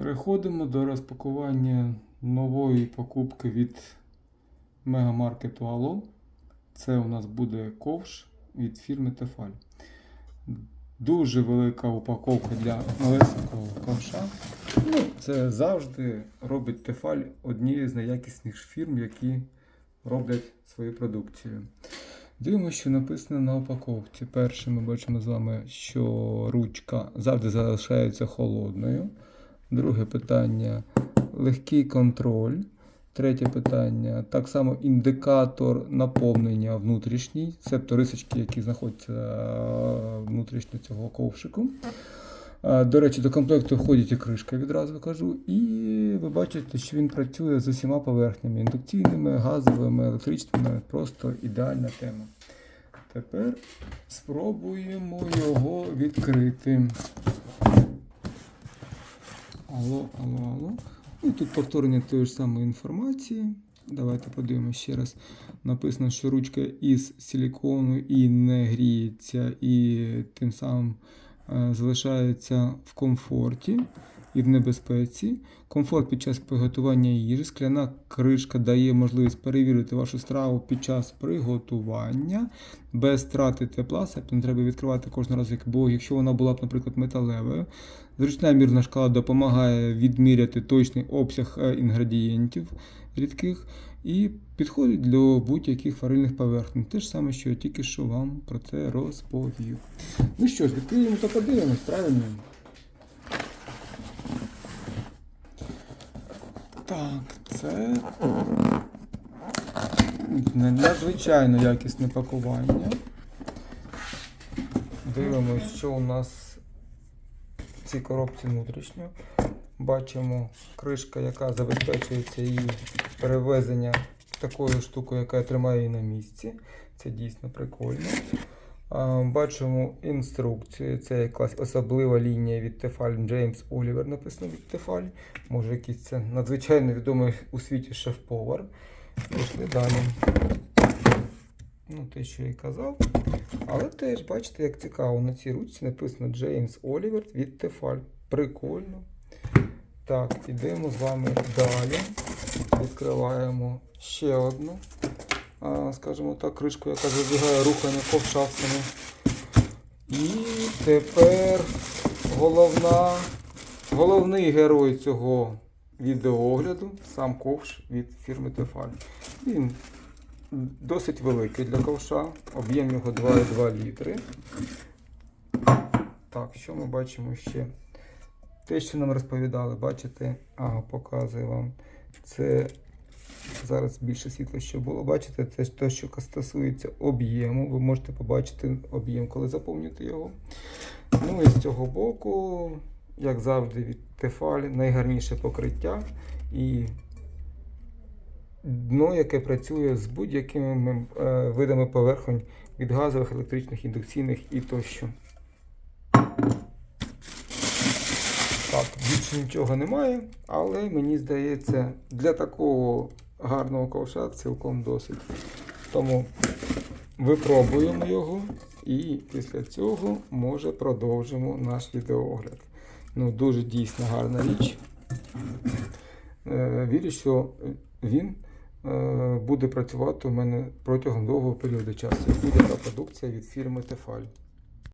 Переходимо до розпакування нової покупки від мегамаркету Ало. Це у нас буде ковш від фірми Тефаль. Дуже велика упаковка для малесенького ковша. Ну, це завжди робить Тефаль однією з найякісніших фірм, які роблять свою продукцію. Дивимося, що написано на упаковці. Перше, ми бачимо з вами, що ручка завжди залишається холодною. Друге питання легкий контроль. Третє питання так само індикатор наповнення внутрішній, себто рисочки, які знаходяться е, внутрішньо цього ковшику. Е, До речі, до комплекту входить і кришка, відразу кажу. І ви бачите, що він працює з усіма поверхнями індукційними, газовими, електричними. Просто ідеальна тема. Тепер спробуємо його відкрити. Алло, алло, алло. Ну, тут повторення тієї ж самої інформації. Давайте подивимося ще раз. Написано, що ручка із силікону і не гріється, і тим самим е, залишається в комфорті і в небезпеці. Комфорт під час приготування їжі. Скляна кришка дає можливість перевірити вашу страву під час приготування без втрати тепла. Тобто не треба відкривати разу, як- бо якщо вона була б, наприклад, металевою. Зручна мірна шкала допомагає відміряти точний обсяг е, інгредієнтів рідких і підходить до будь-яких варильних поверхень. Те ж саме, що я тільки що вам про це розповів. Ну що ж, відкриємо та подивимось, правильно? Так, це надзвичайно якісне пакування. Дивимось, що у нас в цій коробці внутрішньо. Бачимо кришка, яка забезпечується її перевезення такою штукою, яка тримає її на місці. Це дійсно прикольно. Бачимо інструкцію. Це якась особлива лінія від Tefal Джеймс Олівер написано від Tefal. Може якийсь це надзвичайно відомий у світі шеф-повар. Пішли далі. Ну, те, що я і казав. Але теж бачите, як цікаво, на цій ручці написано Джеймс Олівер від Tefal. Прикольно. Так, ідемо з вами далі. Відкриваємо ще одну, скажімо так, кришку, яка задвигає рухання ковшавцями. І тепер головна, головний герой цього відеоогляду сам ковш від фірми Tefal. Він досить великий для ковша, об'єм його 2,2 літри. Так, що ми бачимо ще? Те, що нам розповідали, бачите, ага, показую вам. Це зараз більше світла, що було. Бачите, це те, що стосується об'єму. Ви можете побачити об'єм, коли заповнюєте його. Ну і з цього боку, як завжди, від Тефаль найгарніше покриття і дно, яке працює з будь-якими е, видами поверхонь від газових, електричних, індукційних і тощо. Так, більше нічого немає, але мені здається, для такого гарного ковша цілком досить. Тому випробуємо його і після цього може продовжимо наш відеоогляд. Ну, дуже дійсно гарна річ. Е, Вірю, що він е, буде працювати у мене протягом довгого періоду часу. як Будь-яка продукція від фірми Tefal.